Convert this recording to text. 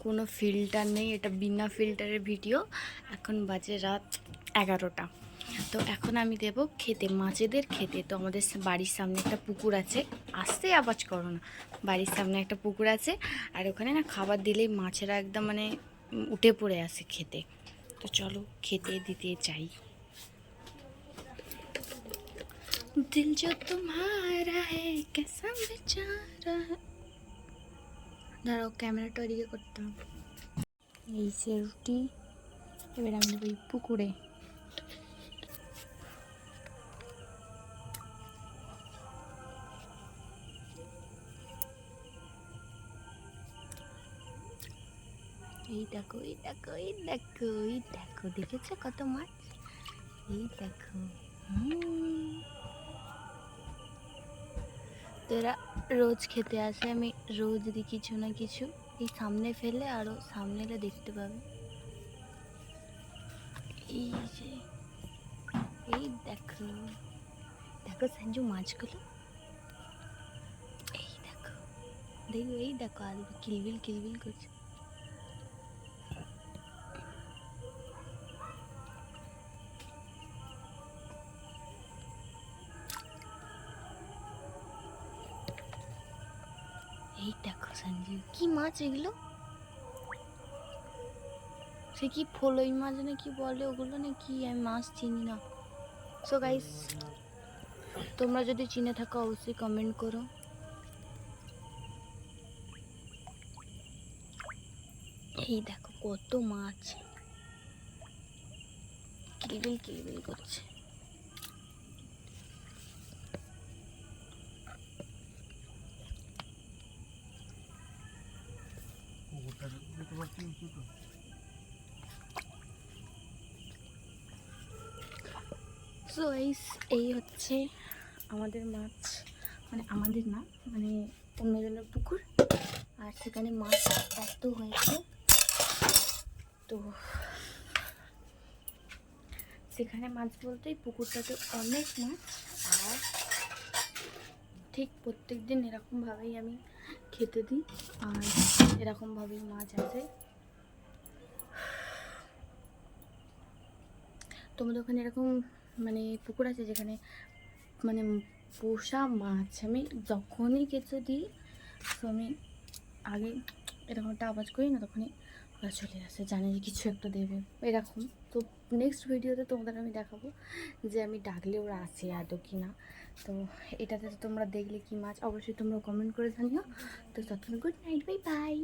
কোনো ফিল্টার নেই এটা বিনা ফিল্টারের ভিডিও এখন বাজে রাত এগারোটা তো এখন আমি দেব খেতে মাছেদের খেতে তো আমাদের সা- বাড়ির সামনে একটা পুকুর আছে আসতে আওয়াজ করো না বাড়ির সামনে একটা পুকুর আছে আর ওখানে না খাবার দিলেই মাছেরা একদম মানে উম, উঠে পড়ে আসে খেতে তো চলো খেতে দিতে চাই दिल जो तुम्हारा है कैसा बेचारा দাঁড়াও, ক্যামেরাটা ওদিকে করতাম এই সে রুটি, এবার আমি এই পুকুরে। এই দেখো এই দেখো এই দেখো এই দেখো, দেখেছ কত মাছ? এই দেখো, হুম। তো এরা রোজ খেতে আসে, আমি রোজ দিই কিছু না কিছু এই সামনে ফেলে আরও সামনে এলে দেখতে পাবে। এই যে, এই দেখো দেখো সঞ্জু মাছগুলো। এই দেখো দেখো, এই দেখো আসবে কিলবিল কিলবিল করছে। এই দেখো সঞ্জীব কি মাছ এগুলো? সে কি ফলই মাছ না কি বলে? ওগুলো না কি আমি মাছ চিনি না। সো গাইস তোমরা যদি চিনে থাকো, অবশ্যই কমেন্ট করো। এই দেখো কত মাছ। কিলবিল কিলবিল করছে। সো এইস এই হচ্ছে আমাদের মাছ মানে আমাদের না মানে অন্যজনের পুকুর, আর সেখানে মাছ এত হয়েছে। তো সেখানে মাছ বলতে এই পুকুরটাতে অনেক মাছ, আর ঠিক প্রত্যেক দিন এরকমভাবেই আমি খেতে দিই আর এরকমভাবেই মাছ আসে তোমাদের ওখানে এরকম মানে পুকুর আছে যেখানে মানে পোষা মাছ? আমি যখনই কিছু দিই, তো আমি আগে এরকম একটা আওয়াজ করি না, তখনই ওরা চলে আসে, জানি যে কিছু একটা দেবে। এরকম তো নেক্সট ভিডিওতে তোমাদের আমি দেখাবো যে আমি ডাকলে ওরা আসে আদৌ কি না। তো এটাতে তোমরা দেখলে কি মাছ, অবশ্যই তোমরা কমেন্ট করে জানিও। তো তখন গুড নাইট বাই বাই